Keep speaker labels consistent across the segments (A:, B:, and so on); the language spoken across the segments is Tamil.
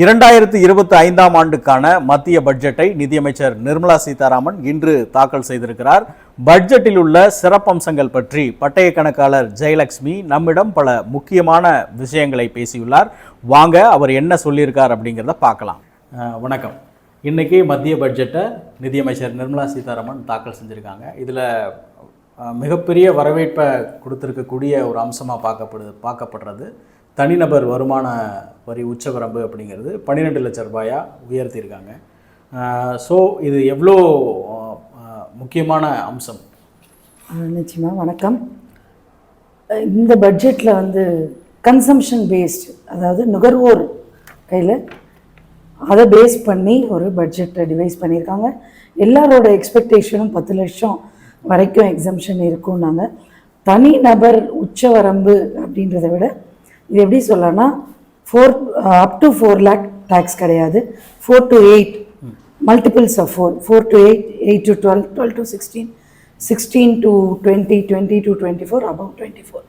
A: இரண்டாயிரத்து இருபத்தி ஐந்தாம் ஆண்டுக்கான மத்திய பட்ஜெட்டை நிதியமைச்சர் நிர்மலா சீதாராமன் இன்று தாக்கல் செய்திருக்கிறார். பட்ஜெட்டில் உள்ள சிறப்பம்சங்கள் பற்றி பட்டய கணக்காளர் ஜெயலட்சுமி நம்மிடம் பல முக்கியமான விஷயங்களை பேசியுள்ளார். வாங்க அவர் என்ன சொல்லியிருக்கார் அப்படிங்கிறத பார்க்கலாம். வணக்கம். இன்றைக்கி மத்திய பட்ஜெட்டை நிதியமைச்சர் நிர்மலா சீதாராமன் தாக்கல் செஞ்சுருக்காங்க. இதில் மிகப்பெரிய வரவேற்பை கொடுத்துருக்கக்கூடிய ஒரு அம்சமாக பார்க்கப்படுது பார்க்கப்படுறது தனிநபர் வருமான வரி உச்சவரம்பு அப்படிங்கிறது பன்னிரெண்டு லட்ச ரூபாயாக உயர்த்தியிருக்காங்க. ஸோ இது எவ்வளோ முக்கியமான அம்சம்?
B: நிச்சயமாக வணக்கம். இந்த பட்ஜெட்டில் வந்து கன்சம்ஷன் பேஸ்டு அதாவது நுகர்வோர் கையில் அதை பேஸ் பண்ணி ஒரு பட்ஜெட்டை டிவைஸ் பண்ணியிருக்காங்க. எல்லாரோட எக்ஸ்பெக்டேஷனும் பத்து லட்சம் வரைக்கும் எக்ஸம்ஷன் இருக்கும்னாங்க. தனி நபர் உச்சவரம்பு அப்படின்றத விட இது எப்படி சொல்லலாம்னா four up to four lakh tax கிடையாது. Four to eight multiples of four four to eight eight to twelve twelve to sixteen sixteen to twenty twenty to twenty four above twenty four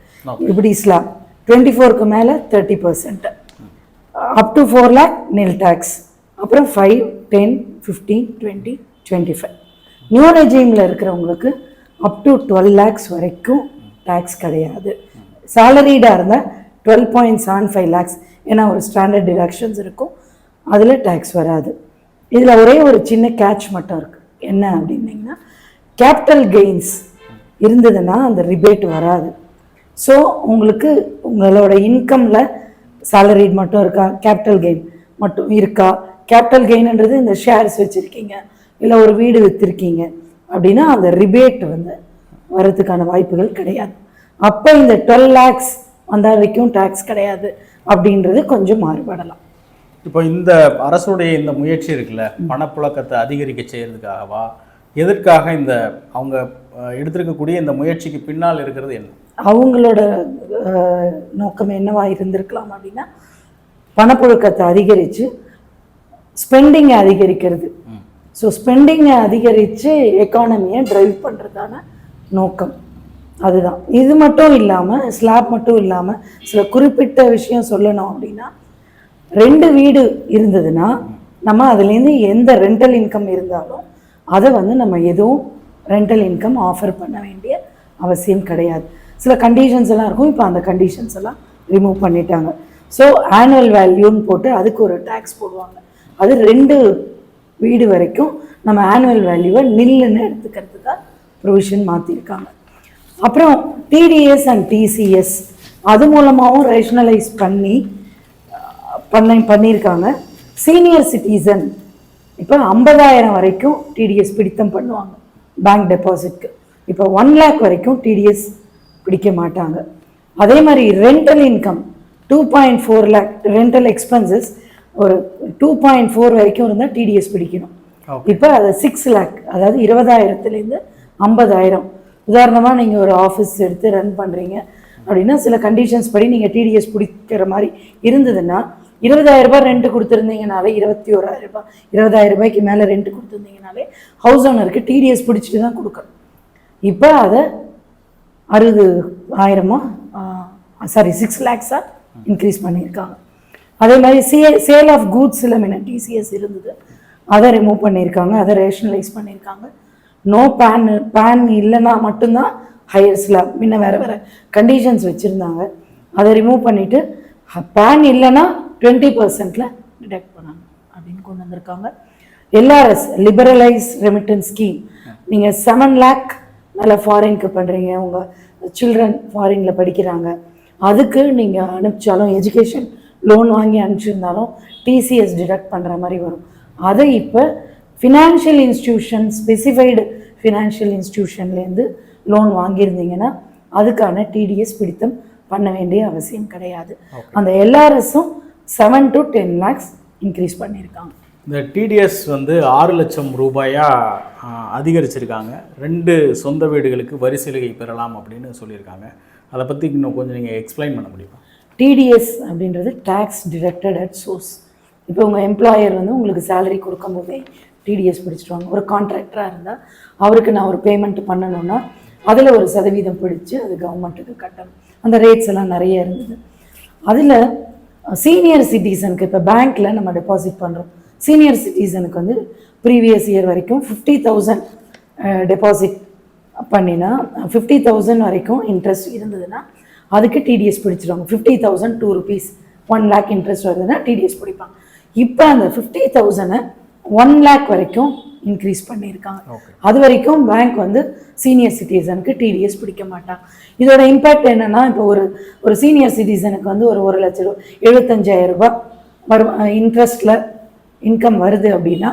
B: இப்படி ஸ்லாப் டுவெண்ட்டி ஃபோருக்கு மேலே thirty percent up to four lakh nil tax அப்புறம் five ten fifteen twenty twenty five new ரெஜிமில் இருக்கிறவங்களுக்கு அப் டு டுவெல் லேக்ஸ் வரைக்கும் டேக்ஸ் கிடையாது. சேலரிடாக இருந்தால் twelve point seven five lakhs ஏன்னா ஒரு ஸ்டாண்டர்ட் டிடக்ஷன்ஸ் இருக்கும். அதில் டேக்ஸ் வராது. இதில் ஒரே ஒரு சின்ன கேட்ச் மட்டும் இருக்குது என்ன அப்படின்னீங்கன்னா கேபிட்டல் கெயின்ஸ் இருந்ததுன்னா அந்த ரிபேட் வராது. ஸோ உங்களுக்கு உங்களோட இன்கமில் சேலரி மட்டும் இருக்கா? கேபிட்டல் கெயின் மட்டும் இருக்கா? கேபிட்டல் கெயின்ன்றது இந்த ஷேர்ஸ் வச்சுருக்கீங்க. இல்லை ஒரு வீடு விற்றுருக்கீங்க அப்படின்னா அந்த ரிபேட் வந்து வரதுக்கான வாய்ப்புகள் கிடையாது. அப்போ இந்த டுவெல் லேக்ஸ் வந்த வரைக்கும் டேக்ஸ் கிடையாது அப்படின்றது கொஞ்சம் மாறுபடலாம்.
A: இப்போ இந்த அரசுடைய இந்த முயற்சி இருக்குல்ல பணப்புழக்கத்தை அதிகரிக்க செய்யறதுக்காகவா? எதற்காக இந்த அவங்க எடுத்திருக்கக்கூடிய இந்த முயற்சிக்கு பின்னால் இருக்கிறது என்ன?
B: அவங்களோட நோக்கம் என்னவா இருந்திருக்கலாம் அப்படின்னா பணப்புழக்கத்தை அதிகரித்து ஸ்பெண்டிங்கை அதிகரிக்கிறது. ஸோ ஸ்பெண்டிங்கை அதிகரித்து எக்கானமியை டிரைவ் பண்ணுறதான நோக்கம். அதுதான். இது மட்டும் இல்லாமல் ஸ்லாப் மட்டும் இல்லாமல் சில குறிப்பிட்ட விஷயம் சொல்லணும் அப்படின்னா ரெண்டு வீடு இருந்ததுன்னா நம்ம அதுலேருந்து எந்த ரெண்டல் இன்கம் இருந்தாலும் அதை வந்து நம்ம எதுவும் ரெண்டல் இன்கம் ஆஃபர் பண்ண வேண்டிய அவசியம் கிடையாது. சில கண்டிஷன்ஸ் எல்லாம் இருக்கும். இப்போ அந்த கண்டிஷன்ஸ் எல்லாம் ரிமூவ் பண்ணிட்டாங்க. ஸோ ஆனுவல் வேல்யூன்னு போட்டு அதுக்கு ஒரு டேக்ஸ் போடுவாங்க. அது ரெண்டு வீடு வரைக்கும் நம்ம ஆனுவல் வேல்யூவை நில்லுன்னு எடுத்துக்கிறதுக்காக ப்ரொவிஷன் மாற்றிருக்காங்க அப்புறம் டிடிஎஸ் அண்ட் டிசிஎஸ் அது மூலமாகவும் ரேஷனலைஸ் பண்ணி பண்ண பண்ணியிருக்காங்க. சீனியர் சிட்டிசன் இப்போ ஐம்பதாயிரம் வரைக்கும் டிடிஎஸ் பிடித்தம் பண்ணுவாங்க. பேங்க் டெபாசிட்க்கு இப்போ ஒன் லேக் வரைக்கும் டிடிஎஸ் பிடிக்க மாட்டாங்க. அதே மாதிரி rental income two point four lakh rental expenses ஒரு டூ பாயிண்ட் ஃபோர் வரைக்கும் இருந்தால் டிடிஎஸ் பிடிக்கணும். இப்போ அதை சிக்ஸ் லேக் அதாவது இருபதாயிரத்துலேருந்து ஐம்பதாயிரம். உதாரணமாக நீங்கள் ஒரு ஆஃபீஸ் எடுத்து ரன் பண்ணுறீங்க அப்படின்னா சில கண்டிஷன்ஸ் படி நீங்கள் டிடிஎஸ் பிடிக்கிற மாதிரி இருந்ததுன்னா இருபதாயிரம் ரூபாய் ரெண்ட் கொடுத்துருந்தீங்கனாலே இருபத்தி ஓராயிரம் ரூபாய் இருபதாயிரம் ரூபாய்க்கு மேலே ரெண்ட் கொடுத்துருந்தீங்கனாலே ஹவுஸ் ஓனருக்கு டிடிஎஸ் பிடிச்சிட்டு தான் கொடுக்கணும். இப்போ அதை அறுபது ஆயிரமா சாரி சிக்ஸ் லேக்ஸாக இன்க்ரீஸ் பண்ணியிருக்காங்க. அதே மாதிரி say sale of goods mean TCS இருந்தது. அதை ரிமூவ் பண்ணியிருக்காங்க அதை ரேஷனலைஸ் பண்ணியிருக்காங்க. நோ பேன் பேன் இல்லைன்னா மட்டும்தான் ஹையர் ஸ்லாப் முன்ன வேறு வேறு கண்டிஷன்ஸ் வச்சுருந்தாங்க. அதை ரிமூவ் பண்ணிவிட்டு பேன் இல்லைன்னா டுவெண்ட்டி பர்சன்டில் டிடெக்ட் பண்ணாங்க அப்படின்னு கொண்டு வந்திருக்காங்க. எல்ஆர்எஸ் லிபரலைஸ் ரெமிட்டன்ஸ் ஸ்கீம் நீங்கள் செவன் லேக் மேலே ஃபாரின்க்கு பண்ணுறீங்க உங்கள் சில்ட்ரன் ஃபாரினில் படிக்கிறாங்க. அதுக்கு நீங்கள் அனுப்பிச்சாலும் எஜுகேஷன் லோன் வாங்கி அனுப்பிச்சிருந்தாலும் டிசிஎஸ் டிடக்ட் பண்ணுற மாதிரி வரும். அதை இப்போ ஃபினான்ஷியல் இன்ஸ்டிடியூஷன் ஸ்பெசிஃபைடு ஃபினான்ஷியல் இன்ஸ்டிடியூஷன்லேருந்து லோன் வாங்கியிருந்தீங்கன்னா அதுக்கான டிடிஎஸ் பிடித்தம் பண்ண வேண்டிய அவசியம் கிடையாது. அந்த எல்ஆர்எஸும் seven to ten lakhs increase பண்ணியிருக்காங்க.
A: இந்த டிடிஎஸ் வந்து ஆறு லட்சம் ரூபாயா அஹ், அதிகரிச்சிருக்காங்க. ரெண்டு சொந்த வீடுகளுக்கு வரி சலுகை பெறலாம் அப்படின்னு சொல்லியிருக்காங்க. அதை பற்றி இன்னும் கொஞ்சம் நீங்கள் எக்ஸ்பிளைன் பண்ண முடியுமா?
B: டிடிஎஸ் அப்படின்றது டேக்ஸ் டிடக்டட் அட் சோர்ஸ் இப்போ உங்கள் எம்ப்ளாயர் வந்து உங்களுக்கு சேலரி கொடுக்கும்போதே டிடிஎஸ் பிடிச்சிடுவாங்க. ஒரு கான்ட்ராக்டராக இருந்தால் அவருக்கு நான் ஒரு பேமெண்ட் பண்ணணும்னா அதில் ஒரு சதவீதம் பிடிச்சி அது கவர்மெண்ட்டுக்கு கட்டணும். அந்த ரேட்ஸ் எல்லாம் நிறைய இருந்தது. அதில் சீனியர் சிட்டிசனுக்கு இப்போ பேங்க்கில் நம்ம டெபாசிட் பண்ணுறோம் சீனியர் சிட்டிசனுக்கு வந்து ப்ரீவியஸ் இயர் வரைக்கும் ஃபிஃப்டி தௌசண்ட் டெபாசிட் பண்ணினா ஃபிஃப்டி தௌசண்ட் வரைக்கும் இன்ட்ரெஸ்ட் இருந்ததுன்னா அதுக்கு TDS பிடிச்சிருவாங்க fifty thousand to rupees one lakh interest வருதுன்னா டிடிஎஸ் பிடிப்பாங்க. இப்போ அந்த ஃபிஃப்டி தௌசண்டை ஒன் லேக் வரைக்கும் இன்க்ரீஸ் பண்ணியிருக்காங்க. அது வரைக்கும் பேங்க் வந்து சீனியர் சிட்டிசனுக்கு டிடிஎஸ் பிடிக்க மாட்டாங்க இதோட இம்பேக்ட் என்னன்னா இப்போ ஒரு ஒரு சீனியர் சிட்டிசனுக்கு வந்து ஒரு ஒரு லட்ச ரூபா எழுபத்தஞ்சாயிரம் ரூபாய் வரும் இன்ட்ரெஸ்ட்டில் இன்கம் வருது அப்படின்னா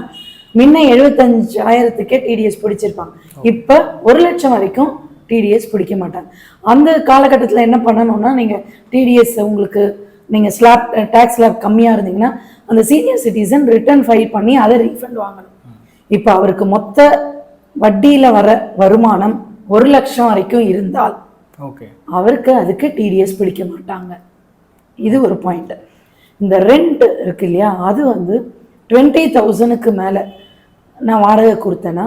B: முன்ன எழுபத்தஞ்சாயிரத்துக்கே டிடிஎஸ் பிடிச்சிருப்பாங்க. இப்போ ஒரு லட்சம் வரைக்கும் டிடிஎஸ் பிடிக்க மாட்டாங்க. அந்த காலகட்டத்தில் என்ன பண்ணணும்னா நீங்கள் டிடிஎஸ் உங்களுக்கு நீங்கள் ஸ்லாப் டேக்ஸ் ஸ்லாப் கம்மியாக இருந்தீங்கன்னா அந்த சீனியர் சிட்டிசன் ரிட்டர்ன் ஃபைல் பண்ணி அதை ரீஃபண்ட் வாங்கணும். இப்போ அவருக்கு மொத்த வட்டியில் வர வருமானம் ஒரு லட்சம் வரைக்கும் இருந்தால்
A: ஓகே.
B: அவருக்கு அதுக்கு டிடிஎஸ் பிடிக்க மாட்டாங்க. இது ஒரு பாயிண்ட் இந்த ரெண்ட் இருக்கு இல்லையா அது வந்து டுவெண்ட்டி தௌசண்ட்க்கு மேலே நான் வாடகை கொடுத்தேன்னா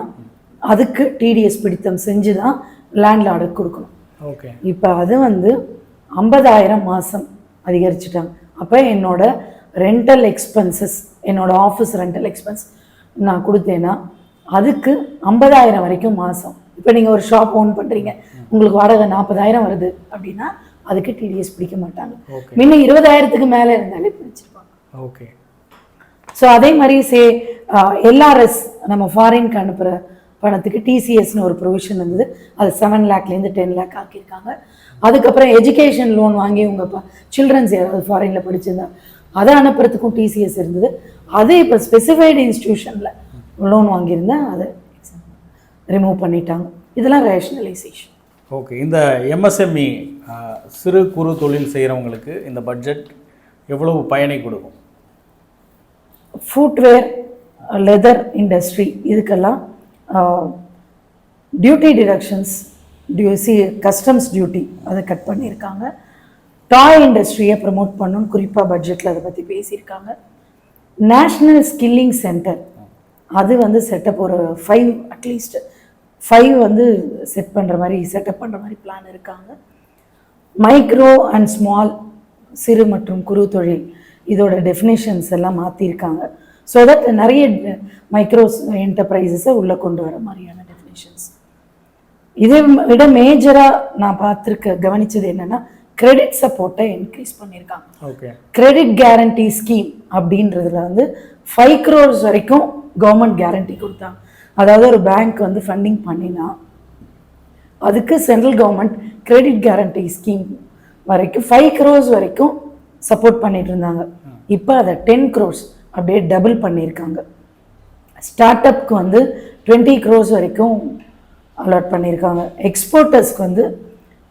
B: அதுக்கு டிடிஎஸ் பிடித்தம் செஞ்சு தான் லேண்ட்லார்டுக்கு கொடுக்கணும்.
A: ஓகே.
B: இப்போ அது வந்து ஐம்பதாயிரம் மாதம் அதிகரிச்சிட்டாங்க. அப்போ என்னோட ரெண்டல் எக்ஸ்பென்சஸ் என்னோட ஆஃபீஸ் ரெண்டல் எக்ஸ்பென்ஸ் நான் கொடுத்தேன்னா அதுக்கு ஐம்பதாயிரம் வரைக்கும் மாதம் இப்போ நீங்கள் ஒரு ஷாப் ஓன் பண்ணுறீங்க உங்களுக்கு வாடகை நாற்பதாயிரம் வருது அப்படின்னா அதுக்கு டிடிஎஸ் பிடிக்க மாட்டாங்க. முன்ன இருபதாயிரத்துக்கு மேலே இருந்தாலே பிடிச்சிருப்பாங்க.
A: ஓகே
B: ஸோ அதே மாதிரி சே எல்ஆர்எஸ் நம்ம ஃபாரின்க்கு அனுப்புகிற பணத்துக்கு டிசிஎஸ்னு ஒரு ப்ரொவிஷன் இருந்தது. அது செவன் லேக்லேருந்து டென் லேக் ஆக்கியிருக்காங்க. அதுக்கப்புறம் எஜுகேஷன் லோன் வாங்கி உங்கள் சில்ட்ரன்ஸ் யாராவது ஃபாரினில் படிச்சிருந்தா அதை அனுப்புறதுக்கும் டிசிஎஸ் இருந்தது. அதே இப்போ ஸ்பெசிஃபைடு இன்ஸ்டிடியூஷனில் லோன் வாங்கியிருந்தா அதை ரிமூவ் பண்ணிட்டாங்க. இதெல்லாம் ரேஷனலைசேஷன்
A: ஓகே இந்த எம்எஸ்எம்இ சிறு குறு தொழில் செய்கிறவங்களுக்கு இந்த பட்ஜெட் எவ்வளவு பயனை கொடுக்கும்?
B: ஃபுட்வேர் லெதர் இண்டஸ்ட்ரி இதுக்கெல்லாம் டியூட்டி டிடக்ஷன்ஸ் டியூசி கஸ்டம்ஸ் டியூட்டி அதை கட் பண்ணியிருக்காங்க. டாய் இண்டஸ்ட்ரியை ப்ரமோட் பண்ணணும்னு குறிப்பாக பட்ஜெட்டில் அதை பற்றி பேசியிருக்காங்க. நேஷ்னல் ஸ்கில்லிங் சென்டர் அது வந்து செட்டப் ஒரு ஃபைவ் அட்லீஸ்ட் ஃபைவ் வந்து செட் பண்ணுற மாதிரி செட்டப் பண்ணுற மாதிரி பிளான் இருக்காங்க. மைக்ரோ அண்ட் ஸ்மால் சிறு மற்றும் குறு தொழில் இதோட டெஃபினேஷன்ஸ் எல்லாம் மாற்றிருக்காங்க ஸோ தட் நிறைய மைக்ரோ என்டர்பிரைசஸை உள்ளே கொண்டு வர மாதிரியான டெஃபினேஷன்ஸ் இதை விட மேஜராக நான் பார்த்துருக்க கவனித்தது என்னன்னா கிரெடிட் சப்போர்ட்டை இன்க்ரீஸ் பண்ணியிருக்காங்க. கிரெடிட் கேரண்டி ஸ்கீம் அப்படின்றதுல வந்து ஃபைவ் க்ரோர்ஸ் வரைக்கும் கவர்மெண்ட் கேரண்டி கொடுத்தாங்க. அதாவது ஒரு பேங்க் வந்து ஃபண்டிங் பண்ணினா அதுக்கு central government credit guarantee scheme வரைக்கும் ஃபைவ் க்ரோர்ஸ் வரைக்கும் சப்போர்ட் பண்ணிட்டு இருந்தாங்க. இப்போ அதை டென் க்ரோர்ஸ் அப்படியே டபுள் பண்ணியிருக்காங்க. ஸ்டார்ட் அப்க்கு வந்து டுவெண்ட்டி க்ரோர்ஸ் வரைக்கும் அலாட் பண்ணியிருக்காங்க. எக்ஸ்போர்ட்டர்ஸ்க்கு வந்து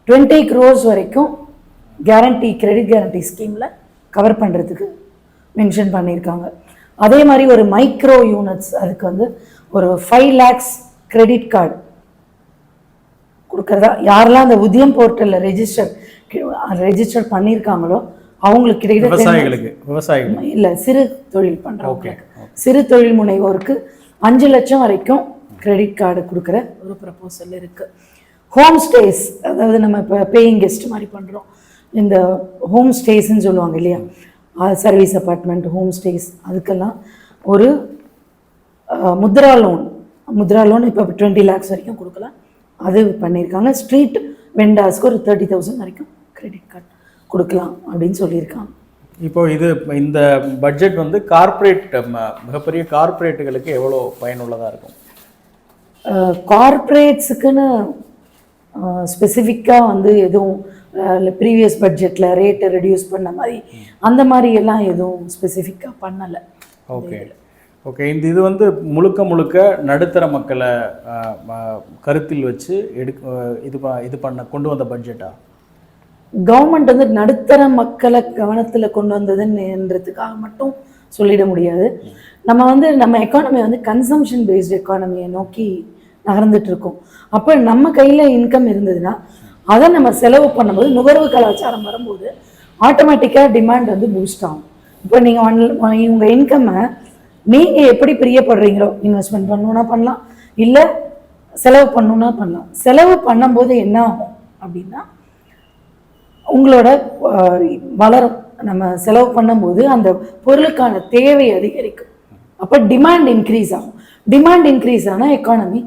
B: டுவெண்ட்டி க்ரோர்ஸ் வரைக்கும் கேரண்டி கிரெடிட் கேரண்டி ஸ்கீமில் கவர் பண்ணுறதுக்கு மென்ஷன் பண்ணியிருக்காங்க. அதே மாதிரி ஒரு மைக்ரோ யூனிட்ஸ் அதுக்கு வந்து ஒரு ஃபைவ் லேக்ஸ் கிரெடிட் கார்டு கொடுக்கறதா யாரெல்லாம் அந்த உதயம் போர்ட்டலில் ரெஜிஸ்டர் ரெஜிஸ்டர் பண்ணியிருக்காங்களோ அவங்களுக்கு
A: விவசாயிகள்
B: இல்ல சிறு தொழில் பண்றவங்க சிறு தொழில் முனைவோருக்கு அஞ்சு லட்சம் வரைக்கும் கிரெடிட் கார்டு கொடுக்குற ஒரு ப்ரப்போசல் இருக்கு. ஹோம் ஸ்டேஸ் அதாவது நம்ம இப்போ பேயிங் கெஸ்ட் மாதிரி பண்றோம். இந்த ஹோம் ஸ்டேஸ்ன்னு சொல்லுவாங்க இல்லையா? சர்வீஸ் அப்பார்ட்மெண்ட் ஹோம் ஸ்டேஸ் அதுக்கெல்லாம் ஒரு முத்ரா லோன் முத்ரா லோன் இப்போ டுவெண்ட்டி லேக்ஸ் வரைக்கும் கொடுக்கலாம். அது பண்ணியிருக்காங்க. ஸ்ட்ரீட் வெண்டாஸ்க்கு ஒரு தேர்ட்டி தௌசண்ட் வரைக்கும் கிரெடிட் கார்டு கொடுக்கலாம் அப்படின்னு சொல்லியிருக்காங்க.
A: இப்போ இது இந்த பட்ஜெட் வந்து கார்ப்பரேட் மிகப்பெரிய கார்ப்பரேட்டுகளுக்கு எவ்வளோ பயனுள்ளதாக இருக்கும்?
B: கார்ப்பரேட்ஸுக்குன்னு ஸ்பெசிஃபிக்காக வந்து எதுவும் ப்ரீவியஸ் பட்ஜெட்டில் ரேட்டை ரெடியூஸ் பண்ண மாதிரி அந்த மாதிரி எல்லாம் எதுவும் ஸ்பெசிஃபிக்காக பண்ணலை.
A: ஓகே ஓகே இந்த இது வந்து முழுக்க முழுக்க நடுத்தர மக்களை கருத்தில் வச்சு அஹ், இது இது பண்ண கொண்டு வந்த பட்ஜெட்டா
B: கவர்மெண்ட் வந்து நடுத்தர மக்களை கவனத்தில் கொண்டு வந்ததுன்றதுக்காக மட்டும் சொல்லிட முடியாது. நம்ம வந்து நம்ம எக்கானமி வந்து கன்சம்ஷன் பேஸ்டு எக்கானமியை நோக்கி நகர்ந்துட்டு இருக்கோம். அப்போ நம்ம கையில் இன்கம் இருந்ததுன்னா அதை நம்ம செலவு பண்ணும்போது நுகர்வு கலாச்சாரம் வரும்போது ஆட்டோமேட்டிக்காக டிமாண்ட் வந்து பூஸ்ட் ஆகும். இப்போ நீங்கள் ஒன் உங்கள் இன்கம்மை நீங்கள் எப்படி பிரியப்படுறீங்களோ இன்வெஸ்ட்மெண்ட் பண்ணணுன்னா பண்ணலாம். இல்லை செலவு பண்ணணுன்னா பண்ணலாம். செலவு பண்ணும்போது என்ன ஆகும் அப்படின்னா உங்களோட வளரும். நம்ம செலவு பண்ணும்போது அந்த பொருளுக்கான தேவை அதிகரிக்கும். அப்போ டிமாண்ட் இன்க்ரீஸ் ஆகும். டிமாண்ட் இன்க்ரீஸ் ஆனால் எக்கானமி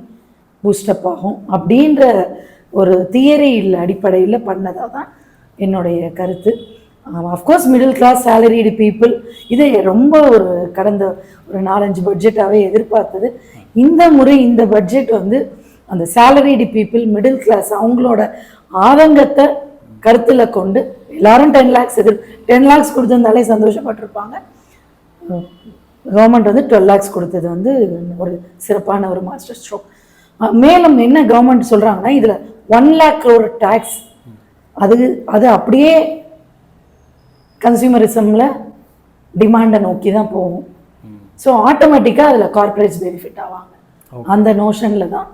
B: பூஸ்டப் ஆகும். அப்படின்ற ஒரு தியரியில் அடிப்படையில் பண்ணதாக தான் என்னுடைய கருத்து. Of course middle class salaried people இதை ரொம்ப ஒரு கடந்த ஒரு நாலஞ்சு பட்ஜெட்டாகவே எதிர்பார்த்தது. இந்த முறை இந்த பட்ஜெட் வந்து அந்த சேலரிடு பீப்புள் மிடில் கிளாஸ் அவங்களோட ஆதங்கத்தை கருத்தில் கொண்டு எல்லாரும் டென் லேக்ஸ் எதிர் டென் லேக்ஸ் கொடுத்துருந்தாலே சந்தோஷப்பட்டிருப்பாங்க. Um, கவர்மெண்ட் வந்து டுவெல் லேக்ஸ் கொடுத்தது வந்து ஒரு சிறப்பான ஒரு மாஸ்டர் ஸ்ட்ரோக் மேலும் என்ன கவர்மெண்ட் சொல்கிறாங்கன்னா இதில் ஒன் லேக் ஒரு டேக்ஸ் அது அது அப்படியே கன்சியூமரிசமில் டிமாண்டை நோக்கி தான் போகும். ஸோ ஆட்டோமேட்டிக்காக அதில் கார்ப்பரேட்ஸ் பெனிஃபிட் ஆவாங்க. அந்த நோஷனில் தான்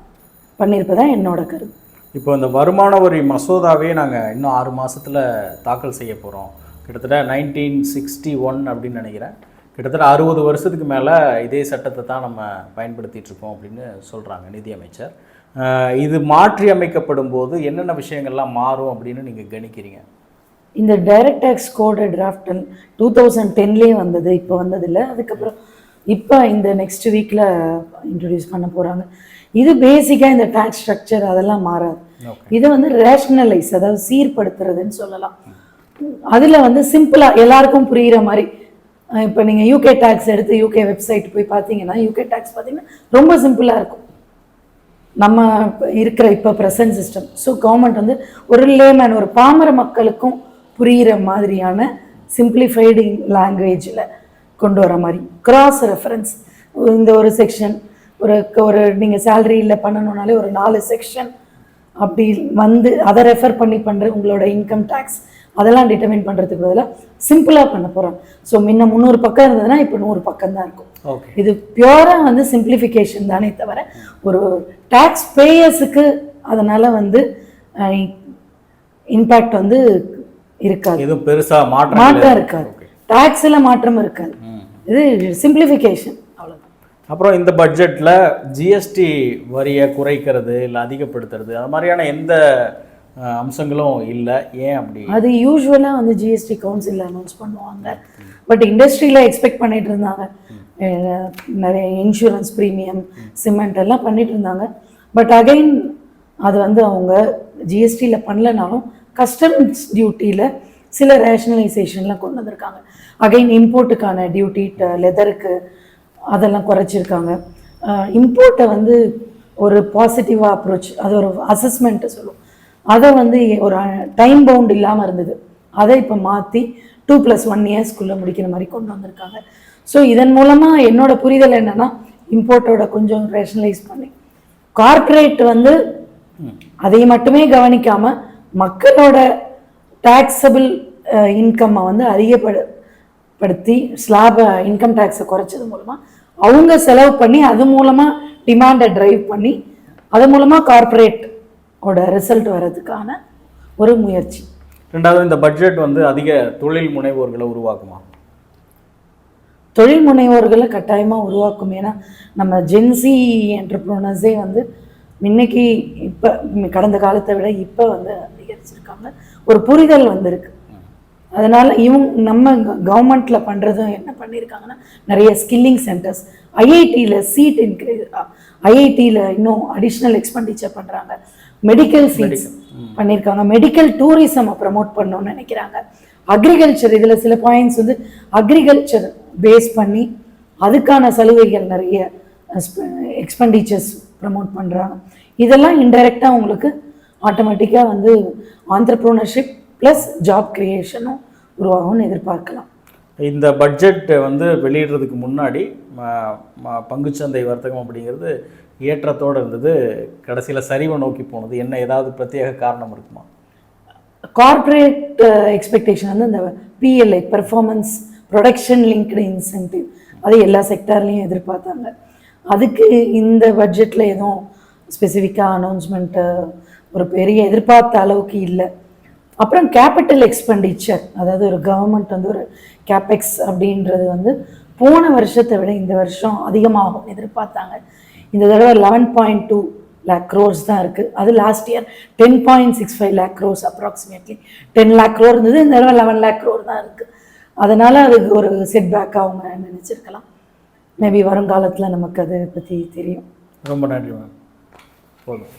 B: பண்ணியிருப்பதா என்னோட கருத்து.
A: இப்போ இந்த வருமான வரி மசோதாவே நாங்கள் இன்னும் ஆறு மாசத்துல தாக்கல் செய்ய போகிறோம் கிட்டத்தட்ட நைன்டீன் சிக்ஸ்டி ஒன் அப்படின்னு நினைக்கிறேன். கிட்டத்தட்ட அறுபது வருஷத்துக்கு மேலே இதே சட்டத்தை தான் நம்ம பயன்படுத்திட்டு இருக்கோம் அப்படின்னு சொல்கிறாங்க நிதியமைச்சர். இது மாற்றி அமைக்கப்படும் போது என்னென்ன விஷயங்கள்லாம் மாறும் அப்படின்னு நீங்கள் கணிக்கிறீங்க?
B: இந்த direct tax code draft two thousand டென்லேயே வந்தது இப்போ வந்ததில்ல அதுக்கப்புறம் இப்போ இந்த நெக்ஸ்ட் வீக்கில் இன்ட்ரடியூஸ் பண்ண போகிறாங்க இது பேசிக்காக இந்த டேக்ஸ் ஸ்ட்ரக்சர் அதெல்லாம் மாறாது. இதை வந்து ரேஷனலைஸ் அதாவது சீர்படுத்துறதுன்னு சொல்லலாம். அதில் வந்து சிம்பிளாக எல்லாருக்கும் புரிகிற மாதிரி இப்போ நீங்கள் யூகே டேக்ஸ் எடுத்து யூகே வெப்சைட் போய் பார்த்தீங்கன்னா யூகே டேக்ஸ் பார்த்தீங்கன்னா ரொம்ப சிம்பிளாக இருக்கும். நம்ம இருக்கிற இப்போ ப்ரெசன்ட் சிஸ்டம் ஸோ கவர்மெண்ட் வந்து ஒரு லேமேன் ஒரு பாமர மக்களுக்கும் புரிகிற மாதிரியான சிம்பிளிஃபைடு லாங்குவேஜில் கொண்டு வர மாதிரி கிராஸ் ரெஃபரன்ஸ் இந்த ஒரு செக்ஷன் ஒரு ஒரு நீங்கள் சேலரியில் பண்ணணுன்னாலே ஒரு நாலு செக்ஷன் அப்படி வந்து அதை ரெஃபர் பண்ணி பண்ணுற உங்களோட இன்கம் டேக்ஸ் அதெல்லாம் டிட்டர்மின் பண்ணுறதுக்கு பதிலாக சிம்பிளாக பண்ண போகிறோம் ஸோ முன்ன முந்நூறு பக்கம் இருந்ததுன்னா இப்போ நூறு பக்கம் தான் இருக்கும்.
A: ஓகே
B: இது பியூராக வந்து சிம்பிளிஃபிகேஷன் தானே தவிர ஒரு டேக்ஸ் பேயர்ஸுக்கு அதனால் வந்து இம்பேக்ட் வந்து இருக்காது.
A: எதுவும் பெருசாக மாற்றம்
B: மாற்றம் இருக்காது. டேக்ஸில் மாற்றம் இருக்காது. இது சிம்பிளிஃபிகேஷன்
A: அப்புறம் இந்த பட்ஜெட்டில் ஜிஎஸ்டி வரியை குறைக்கிறது இல்லை அதிகப்படுத்துறது அது மாதிரியான எந்த அம்சங்களும் இல்லை. ஏன் அப்படி?
B: அது யூஸ்வலாக வந்து ஜிஎஸ்டி கவுன்சிலில் அனௌன்ஸ் பண்ணுவாங்க. பட் இண்டஸ்ட்ரியில் எக்ஸ்பெக்ட் பண்ணிட்டு இருந்தாங்க. நிறைய இன்சூரன்ஸ் ப்ரீமியம் சிமெண்ட் எல்லாம் பண்ணிட்டு இருந்தாங்க. பட் அகைன் அது வந்து அவங்க ஜிஎஸ்டியில் பண்ணலனாலும் கஸ்டம்ஸ் டியூட்டியில் சில ரேஷனலைசேஷன்லாம் கொண்டு வந்திருக்காங்க. அகைன் இம்போர்ட்டுக்கான டியூட்டி லெதருக்கு அதெல்லாம் குறைச்சிருக்காங்க. இம்போர்ட்டை வந்து ஒரு பாசிட்டிவாக அப்ரோச் அது ஒரு அசஸ்மெண்ட்டு சொல்லும். அதை வந்து ஒரு டைம் பவுண்ட் இல்லாமல் இருந்தது. அதை இப்போ மாற்றி டூ ப்ளஸ் ஒன் இயர்ஸ்க்குள்ளே முடிக்கிற மாதிரி கொண்டு வந்திருக்காங்க. ஸோ இதன் மூலமாக என்னோட புரிதல் என்னன்னா இம்போர்ட்டோட கொஞ்சம் ரேஷனலைஸ் பண்ணி. கார்ப்பரேட் வந்து அதை மட்டுமே கவனிக்காமல் மக்களோட டேக்ஸபிள் இன்கம்மை வந்து அதிகப்படு படுத்தி இன்கம் டேக்ஸை குறைச்சது மூலமாக அவங்க செலவு பண்ணி அது மூலமாக டிமாண்டை ட்ரைவ் பண்ணி அது மூலமாக கார்ப்பரேட் ஓட ரிசல்ட் வர்றதுக்கான ஒரு முயற்சி.
A: ரெண்டாவது இந்த பட்ஜெட் வந்து அதிக தொழில் முனைவோர்களை உருவாக்குமா?
B: தொழில் முனைவோர்களை கட்டாயமாக உருவாக்கும். ஏன்னா நம்ம ஜென்சி என்டர்ப்ரோனர்ஸே வந்து இன்னைக்கு இப்போ கடந்த காலத்தை விட இப்போ வந்து அதிகரிச்சிருக்காங்க. ஒரு புரிதல் வந்திருக்கு. அதனால இவங்க நம்ம கவர்மெண்ட்ல பண்றதும் என்ன பண்ணியிருக்காங்கன்னா நிறைய ஸ்கில்லிங் சென்டர்ஸ் ஐஐடியில் சீட் இன்க்ரீஸ் ஐஐடியில் இன்னும் அடிஷ்னல் எக்ஸ்பெண்டிச்சர் பண்றாங்க. மெடிக்கல் சீட்ஸ் பண்ணியிருக்காங்க மெடிக்கல் டூரிசமை ப்ரமோட் பண்ணணும்னு நினைக்கிறாங்க. அக்ரிகல்ச்சர் இதுல சில பாயிண்ட்ஸ் வந்து அக்ரிகல்ச்சர் பேஸ் பண்ணி அதுக்கான சலுகைகள் நிறைய எக்ஸ்பெண்டிச்சர்ஸ் ப்ரமோட் பண்றாங்க. இதெல்லாம் இன்டைரக்டாக உங்களுக்கு ஆட்டோமேட்டிக்காக வந்து ஆண்டர்ப்ரோனர்ஷிப் ப்ளஸ் ஜாப் கிரியேஷனும் உருவாகும்னு எதிர்பார்க்கலாம்.
A: இந்த பட்ஜெட் வந்து வெளியிடுறதுக்கு முன்னாடி பங்குச்சந்தை வர்த்தகம் அப்படிங்கிறது ஏற்றத்தோடு இருந்தது. கடைசியில் சரிவை நோக்கி போனது. என்ன ஏதாவது பிரத்யேக காரணம் இருக்குமா?
B: கார்ப்பரேட் எக்ஸ்பெக்டேஷன் uh, வந்து இந்த PLI performance production linked incentive அது எல்லா செக்டார்லேயும் எதிர்பார்த்தாங்க. அதுக்கு இந்த பட்ஜெட்டில் எதுவும் ஸ்பெசிஃபிக்காக அனௌன்ஸ்மெண்ட்டு uh, ஒரு பெரிய எதிர்பார்த்த அளவுக்கு இல்லை. அப்புறம் கேபிட்டல் எக்ஸ்பெண்டிச்சர் அதாவது ஒரு கவர்மெண்ட் வந்து ஒரு கேபெக்ஸ் அப்படின்றது வந்து போன வருஷத்தை விட இந்த வருஷம் அதிகமாகும் எதிர்பார்த்தாங்க. இந்த தடவை eleven point two lakh crores தான் இருக்குது அது last year ten point six five lakh crores approximately ten lakh crore இருந்தது இந்த தடவை லெவன் லேக் க்ரோர் தான் இருக்குது அதனால் அதுக்கு ஒரு செட்பேக்காக அவங்க நினச்சிருக்கலாம். மேபி வருங்காலத்தில் நமக்கு அதை பற்றி தெரியும்.
A: ரொம்ப நன்றி மேம் போதும்.